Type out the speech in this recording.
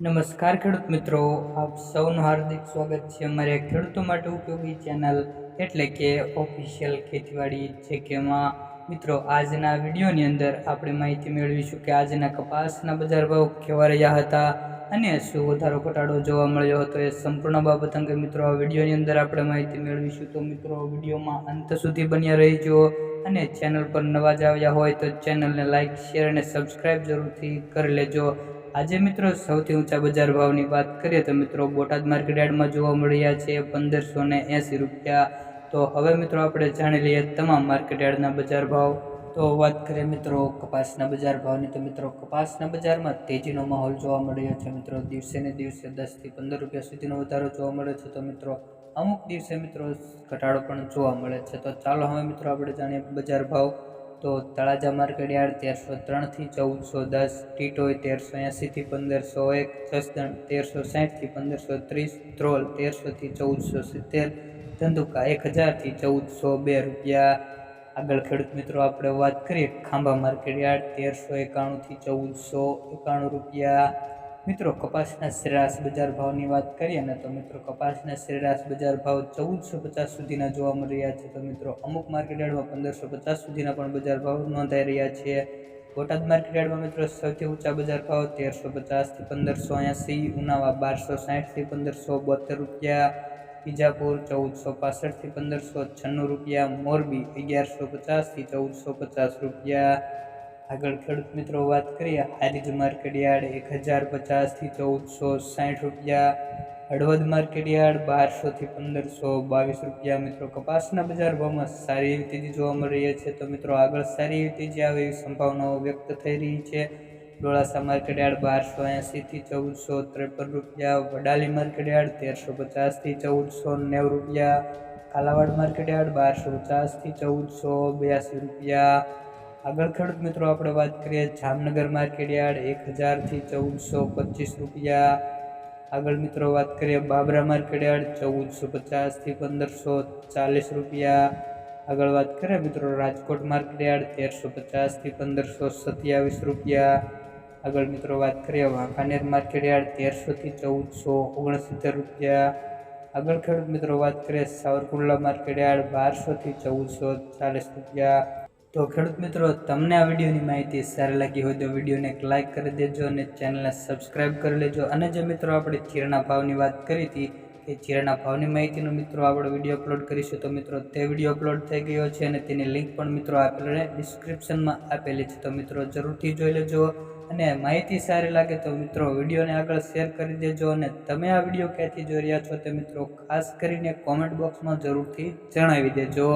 નમસ્કાર ખેડૂત મિત્રો, આપ સૌનું હાર્દિક સ્વાગત છે અમારી ખેડૂતો માટે ઉપયોગી ચેનલ એટલે કે ઓફિશિયલ ખેતીવાડી છે કેમાં મિત્રો, આજના વિડીયોની અંદર આપણે માહિતી મેળવીશું કે આજના કપાસના બજાર ભાવ કેવા રહ્યા હતા અને શું વધારો ઘટાડો જોવા મળ્યો હતો એ સંપૂર્ણ બાબત અંગે મિત્રો આ વિડીયોની અંદર આપણે માહિતી મેળવીશું. તો મિત્રો વિડીયોમાં અંત સુધી બન્યા રહીજો. અને ચેનલ પર નવા જ આવ્યા હોય તો ચેનલને લાઇક શેર અને સબસ્ક્રાઈબ જરૂરથી કરી લેજો. આજે મિત્રો સૌથી ઊંચા બજાર ભાવની વાત કરીએ તો મિત્રો બોટાદ માર્કેટ યાર્ડમાં જોવા મળ્યા છે પંદરસો એંસી રૂપિયા. તો હવે મિત્રો આપણે જાણી લઈએ તમામ માર્કેટ યાર્ડના બજાર ભાવ. તો વાત કરીએ મિત્રો કપાસના બજાર ભાવની, તો મિત્રો કપાસના બજારમાં તેજીનો માહોલ જોવા મળ્યો છે. મિત્રો દિવસે ને દિવસે દસથી પંદર રૂપિયા સુધીનો વધારો જોવા મળે છે. તો મિત્રો અમુક દિવસે મિત્રો ઘટાડો પણ જોવા મળે છે. તો ચાલો હવે મિત્રો આપણે જાણીએ બજાર ભાવ. તો તળાજા માર્કેટ યાર્ડ તેરસો ત્રણથી ચૌદસો દસ, ટીટોય તેરસો એંસીથી પંદરસો એક, જસદણ તેરસો સાઠથી પંદરસો ત્રીસ, ધ્રોલ તેરસોથી ચૌદસો સિત્તેર, ધંધુકા એક હજારથી ચૌદસો બે રૂપિયા આગળ ખેડૂત મિત્રો આપણે વાત કરીએ ખાંભા માર્કેટ યાર્ડ તેરસો એકાણુંથી ચૌદસો એકાણું રૂપિયા. મિત્રો કપાસના સરેરાશ બજાર ભાવની વાત કરીએ ને તો મિત્રો કપાસના સરેરાશ બજાર ભાવ ચૌદસો પચાસ સુધીના જોવા મળી રહ્યા છે. તો મિત્રો અમુક માર્કેટ યાર્ડમાં પંદરસો પચાસ સુધીના પણ બજાર ભાવ નોંધાઈ રહ્યા છે. બોટાદ માર્કેટ યાર્ડમાં મિત્રો સૌથી ઊંચા બજાર ભાવ તેરસો પચાસથી પંદરસો એંસી, ઉનાવા બારસો સાઠથી પંદરસો બોતેર રૂપિયા બીજાપુર ચૌદસો પાસઠથી પંદરસો છન્નું રૂપિયા, મોરબી અગિયારસો પચાસથી ચૌદસો પચાસ રૂપિયા. આગળ ખેડૂત મિત્રો વાત કરીએ હારીજ માર્કેટયાર્ડ એક હજાર પચાસથી ચૌદસો સાઠ રૂપિયા. હળવદ માર્કેટયાર્ડ બારસોથી પંદરસો બાવીસ રૂપિયા. મિત્રો, કપાસના બજાર ભાવમાં સારી એવી તેજી જોવા મળી રહી છે. તો મિત્રો, આગળ સારી એવી તેજી આવે એવી સંભાવનાઓ વ્યક્ત થઈ રહી છે. ડોળાસા માર્કેટ યાર્ડ બારસો એંસીથી ચૌદસો ત્રેપન રૂપિયા, વડાલી માર્કેટ યાર્ડ તેરસો પચાસથી ચૌદસો નેવું રૂપિયા, કાલાવાડ માર્કેટ યાર્ડ બારસો પચાસથી ચૌદસો બ્યાસી રૂપિયા. આગળ ખેડૂત મિત્રો આપણે વાત કરીએ જામનગર માર્કેટ યાર્ડ એક હજારથી ચૌદસો પચીસ રૂપિયા. આગળ મિત્રો વાત કરીએ બાબરા માર્કેટ યાર્ડ ચૌદસો પચાસથી પંદરસો ચાલીસ રૂપિયા. આગળ વાત કરીએ મિત્રો રાજકોટ માર્કેટ યાર્ડ તેરસો પચાસથી પંદરસો સત્યાવીસ રૂપિયા. આગળ મિત્રો વાત કરીએ, વાંકાનેર માર્કેટ યાર્ડ તેરસોથી ચૌદસો ઓગણસિત્તેર રૂપિયા. આગળ ખેડૂત મિત્રો વાત કરીએ, સાવરકુંડલા માર્કેટ યાર્ડ બારસોથી ચૌદસો ચાલીસ રૂપિયા. તો ખેડૂત મિત્રો, તમને આ વિડીયોની માહિતી સારી લાગી હોય તો વિડીયોને એક લાઇક કરી દેજો અને ચેનલને સબસ્ક્રાઈબ કરી લેજો. અને જે મિત્રો આપણે ચીરના ભાવની વાત કરી હતી, કે ચીરના ભાવની માહિતીનો મિત્રો આપણે વીડિયો અપલોડ કરીશું, તો મિત્રો તે વીડિયો અપલોડ થઈ ગયો છે અને તેની લિંક પણ મિત્રો આપેલ ડિસ્ક્રિપ્શનમાં આપેલી છે. તો મિત્રો જરૂરથી જોઈ લેજો. અને માહિતી સારી લાગે તો મિત્રો વિડીયોને આગળ શેર કરી દેજો અને તમે આ વીડિયો ક્યાંથી જોઈ રહ્યા છો તે મિત્રો ખાસ કરીને કોમેન્ટ બોક્સમાં જરૂરથી જણાવી દેજો.